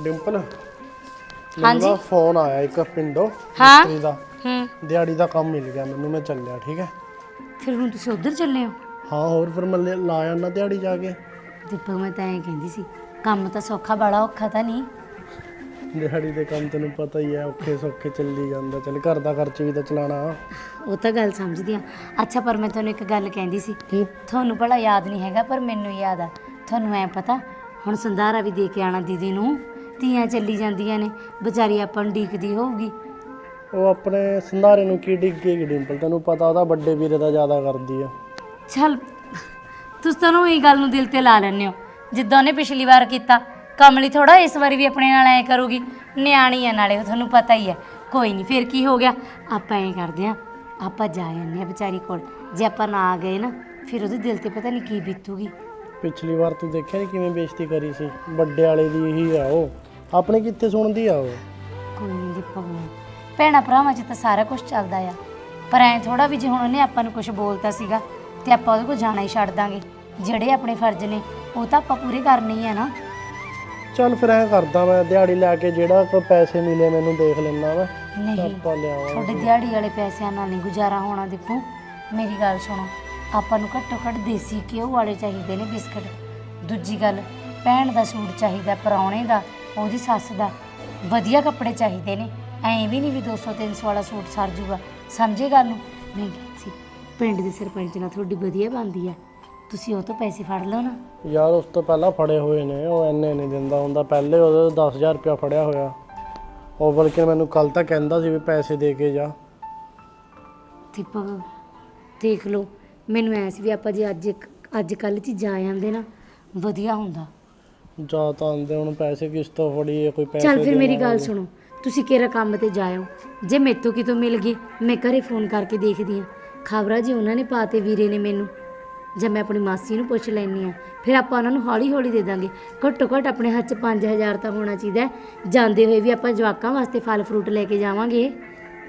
ਡਿੰਪਲ ਹਾਂਜੀ। ਮੈਨੂੰ ਫੋਨ ਆਇਆ ਇੱਕ ਪਿੰਡੋਂ ਹਾਂ। ਮਿਸਤਰੀ ਦਾ। ਹੂੰ। ਦਿਹਾੜੀ ਦਾ ਕੰਮ ਮਿਲ ਗਿਆ ਮੈਨੂੰ ਮੈਂ ਚੱਲਿਆ ਠੀਕ ਹੈ? ਫਿਰ ਹੁਣ ਤੁਸੀਂ ਉਧਰ ਚੱਲੇ ਹੋ? ਹਾਂ ਹੋਰ ਫਿਰ ਮੈਂ ਲੈ- ਲਾ ਆਣਾ ਦਿਹਾੜੀ ਜਾ ਕੇ। ਦੀਪਕ ਮੈਂ ਤਾਂ ਐਂ ਕਹਿੰਦੀ ਸੀ ਕੰਮ ਤਾਂ ਸੌਖਾ ਬੜਾ ਔਖਾ ਤਾਂ ਨਹੀਂ। ਦਿਹਾੜੀ ਦੇ ਕੰਮ ਤੈਨੂੰ ਪਤਾ ਹੀ ਹੈ ਔਖੇ ਸੌਖੇ ਚੱਲੀ ਜਾਂਦਾ। ਚੱਲ ਘਰ ਦਾ ਖਰਚ ਵੀ ਤਾਂ ਚਲਾਣਾ ਉਹ ਤਾਂ ਗੱਲ ਸਮਝਦੀ ਆ ਅੱਛਾ ਪਰ ਮੈਂ ਤੁਹਾਨੂੰ ਇੱਕ ਗੱਲ ਕਹਿੰਦੀ ਸੀ। ਕੀ? ਤੁਹਾਨੂੰ ਭਲਾ ਯਾਦ ਨਹੀਂ ਹੈਗਾ ਪਰ ਮੈਨੂੰ ਯਾਦ ਆ। ਤੁਹਾਨੂੰ ਐ ਪਤਾ ਹੁਣ ਸੰਧਾਰਾ ਵੀ ਦੇ ਕੇ ਆਣਾ ਦੀਦੀ ਨੂੰ। ਧੀਆਂ ਚੱਲੀ ਜਾਂਦੀਆਂ ਨੇ ਵਿਚਾਰੀ ਆਪਾਂ ਨੂੰ ਡੀਕਦੀ ਹੋਊਗੀ। ਉਹ ਆਪਣੇ ਸੰਧਾਰੇ ਨੂੰ ਕੀ ਡਿੱਗੇਗੀ ਡਿੰਪਲ? ਤੈਨੂੰ ਪਤਾ ਉਹਦਾ ਵੱਡੇ ਵੀਰੇ ਦਾ ਜ਼ਿਆਦਾ ਕਰਦੀ ਆ। ਚੱਲ ਤੁਸੀਂ ਤਾਂ ਇਹ ਗੱਲ ਨੂੰ ਦਿਲ ਤੇ ਲਾ ਲੈਂਦੇ ਹੋ। ਜਿੱਦਾਂ ਉਹਨੇ ਪਿਛਲੀ ਵਾਰ ਕੀਤਾ ਕਮਲੀ ਥੋੜਾ ਇਸ ਵਾਰੀ ਵੀ ਆਪਣੇ ਨਾਲ ਐ ਕਰੂਗੀ। ਨਿਆਣੀ ਆ ਨਾਲੇ ਉਹ ਤੁਹਾਨੂੰ ਪਤਾ ਹੀ ਹੈ ਕੋਈ ਨਹੀਂ ਫਿਰ ਕੀ ਹੋ ਗਿਆ? ਆਪਾਂ ਐਂ ਕਰਦੇ ਆ ਆਪਾਂ ਜਾ ਆਉਂਦੇ ਆ ਵਿਚਾਰੀ ਕੋਲ। ਜੇ ਆਪਾਂ ਨਾ ਗਏ ਨਾ ਫਿਰ ਉਹਦੇ ਦਿਲ ਤੇ ਪਤਾ ਨਹੀਂ ਕੀ ਬੀਤੂਗੀ। ਪਿਛਲੀ ਵਾਰ ਤੂੰ ਦੇਖਿਆ ਨੀ ਕਿਵੇਂ ਬੇਇੱਜ਼ਤੀ ਕਰੀ ਸੀ? ਵੱਡੇ ਵਾਲੇ ਦੀ ਇਹੀ ਆ ਉਹ। ਆਪਣੇ ਕਿੱਥੇ ਸੁਣਦੀ ਆ ਉਹ? ਕੋਈ ਨਹੀਂ ਦੀਪਕ ਨੂੰ ਭੈਣਾ ਭਰਾਵਾਂ 'ਚ ਤਾਂ ਸਾਰਾ ਕੁਝ ਚੱਲਦਾ ਆ। ਪਰ ਐ ਥੋੜਾ ਵੀ ਜੇ ਹੁਣ ਉਹਨੇ ਆਪਾਂ ਨੂੰ ਕੁਝ ਬੋਲਤਾ ਸੀਗਾ ਤੇ ਆਪਾਂ ਉਹਦੇ ਕੋਲ ਜਾਣਾ ਹੀ ਛੱਡ ਦਾਂਗੇ। ਜਿਹੜੇ ਆਪਣੇ ਫਰਜ਼ ਨੇ ਉਹ ਤਾਂ ਆਪਾਂ ਪੂਰੇ ਕਰਨੇ ਹੀ ਆ ਨਾ। ਚੱਲ ਫਿਰ ਐਂ ਕਰਦਾ ਮੈਂ ਦਿਹਾੜੀ ਲੈ ਕੇ ਜਿਹੜਾ ਕੋ ਪੈਸੇ ਮਿਲੇ ਮੈਨੂੰ ਦੇਖ ਲੈਣਾ ਵਾ ਨਹੀਂ ਆਪਾਂ ਲਿਆਵਾਂ ਤੁਹਾਡੇ ਦਿਹਾੜੀ ਵਾਲੇ ਪੈਸਿਆਂ ਨਾਲ ਨਹੀਂ ਗੁਜ਼ਾਰਾ ਹੋਣਾ ਦੇਖੋ ਮੇਰੀ ਗੱਲ ਸੁਣੋ। ਆਪਾਂ ਨੂੰ ਘੱਟੋ ਘੱਟ ਦੇਸੀ ਘਿਓ ਵਾਲੇ ਚਾਹੀਦੇ ਨੇ ਬਿਸਕਟ। ਦੂਜੀ ਗੱਲ ਭੈਣ ਦਾ ਸੂਟ ਚਾਹੀਦਾ ਪਰੌਣੇ ਦਾ ਉਹਦੀ ਸੱਸ ਦਾ। ਵਧੀਆ ਕੱਪੜੇ ਚਾਹੀਦੇ ਨੇ। ਐਂ ਵੀ ਨਹੀਂ ਵੀ 200 300 ਵਾਲਾ ਸੂਟ ਸਰ ਜੂਗਾ। ਸਮਝੇ ਗੱਲ ਨੂੰ? ਕਹਿੰਦੀ ਸੀ। ਪਿੰਡ ਦੇ ਸਰਪੰਚ ਨਾਲ ਤੁਹਾਡੀ ਵਧੀਆ ਬਣਦੀ ਆ। ਤੁਸੀਂ ਉਹ ਤੋਂ ਪੈਸੇ ਫੜ ਲਓ ਨਾ। ਯਾਰ ਉਸ ਤੋਂ ਪਹਿਲਾਂ ਫੜੇ ਹੋਏ ਨੇ। ਉਹ ਐਨੇ ਨਹੀਂ ਦਿੰਦਾ ਹੁੰਦਾ। ਪਹਿਲੇ ਉਹਦੇ 10000 ਰੁਪਇਆ ਫੜਿਆ ਹੋਇਆ। ਉਹ ਬਲਕਿ ਮੈਨੂੰ ਕੱਲ ਤਾਂ ਕਹਿੰਦਾ ਸੀ ਵੀ ਪੈਸੇ ਦੇ ਕੇ ਜਾ। ਦੀਪਕ ਦੇਖ ਲਓ। ਮੈਨੂੰ ਐ ਸੀ ਵੀ ਆਪਾਂ ਜੇ ਅੱਜ ਅੱਜ ਕੱਲ ਚ ਜਾ ਆਂਦੇ ਨਾ ਵਧੀਆ ਹੁੰਦਾ। ਜਾ ਤਾਂ ਆਂਦੇ ਹੁਣ ਪੈਸੇ ਕਿਸ ਤੋਂ ਫੜੀਏ ਕੋਈ ਪੈਸੇ ਚੱਲ ਫਿਰ ਮੇਰੀ ਗੱਲ। ਸੁਣੋ ਤੁਸੀਂ ਕਿਹੜਾ ਕੰਮ ਤੇ ਜਾਇਓ ਜੇ ਮੇਤੋਂ ਕਿਤੋਂ ਮਿਲ ਗਏ ਮੈਂ ਘਰੇ ਫੋਨ ਕਰਕੇ ਦੇਖਦੀ ਆ ਖਬਰਾਂ ਜੀ ਉਹਨਾਂ ਨੇ ਪਾਤੇ ਵੀਰੇ ਨੇ ਮੈਨੂੰ ਜਾਂ ਮੈਂ ਆਪਣੀ ਮਾਸੀ ਨੂੰ ਪੁੱਛ ਲੈਣੀ ਆ ਫਿਰ ਆਪਾਂ ਉਹਨਾਂ ਨੂੰ ਹੌਲੀ ਹੌਲੀ ਦੇ ਦਾਂਗੇ। ਘੱਟੋ ਘੱਟ ਆਪਣੇ ਹੱਥ 'ਚ 5000 ਤਾਂ ਹੋਣਾ ਚਾਹੀਦਾ ਹੈ। ਜਾਂਦੇ ਹੋਏ ਵੀ ਆਪਾਂ ਜਵਾਕਾਂ ਵਾਸਤੇ ਫਲ ਫਰੂਟ ਲੈ ਕੇ ਜਾਵਾਂਗੇ।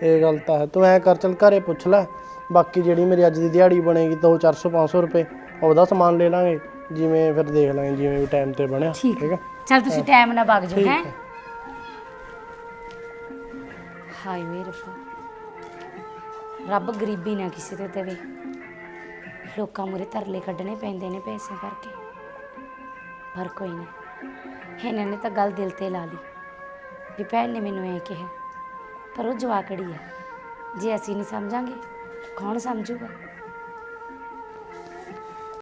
ਇਹ ਗੱਲ ਤਾਂ ਹੈ ਤੂੰ ਐ ਕਰ ਚੱਲ ਘਰੇ ਪੁੱਛ ਲੈ। ਬਾਕੀ ਜਿਹੜੀ ਮੇਰੀ ਅੱਜ ਦੀ ਦਿਹਾੜੀ ਬਣੇਗੀ ਤਾਂ ਉਹ 400 500 ਰੁਪਏ ਉਹਦਾ ਸਮਾਨ ਲੈ ਲਾਂਗੇ ਜਿਵੇਂ ਫਿਰ ਦੇਖ ਲਾਂਗੇ ਜਿਵੇਂ ਵੀ ਟਾਈਮ ਤੇ ਬਣਿਆ ਠੀਕ ਹੈ। ਚੱਲ ਤੁਸੀਂ ਟਾਈਮ ਨਾਲ ਵਗ ਜਾਓ ਠੀਕ ਹੈ? ਹੈ। ਹਾਏ ਵੇ ਰੱਬਾ ਰੱਬ ਗਰੀਬੀ ਨਾ ਕਿਸੇ ਤੇ ਦੇਵੇ। ਲੋਕਾਂ ਮੂਰੇ ਤਰਲੇ ਕੱਢਣੇ ਪੈਂਦੇ ਨੇ ਪੈਸੇ ਕਰਕੇ। ਪਰ ਕੋਈ ਨਹੀਂ ਇਹਨਾਂ ਨੇ ਤਾਂ ਗੱਲ ਦਿਲ ਤੇ ਲਾ ਲਈ। ਵੀ ਭੈਣ ਨੇ ਮੈਨੂੰ ਐ ਕਿਹਾ ਪਰ ਉਹ ਜਵਾਕੜੀ ਆ। ਜੇ ਅਸੀਂ ਨਹੀਂ ਸਮਝਾਂਗੇ ਕੌਣ ਸਮਝੂਗਾ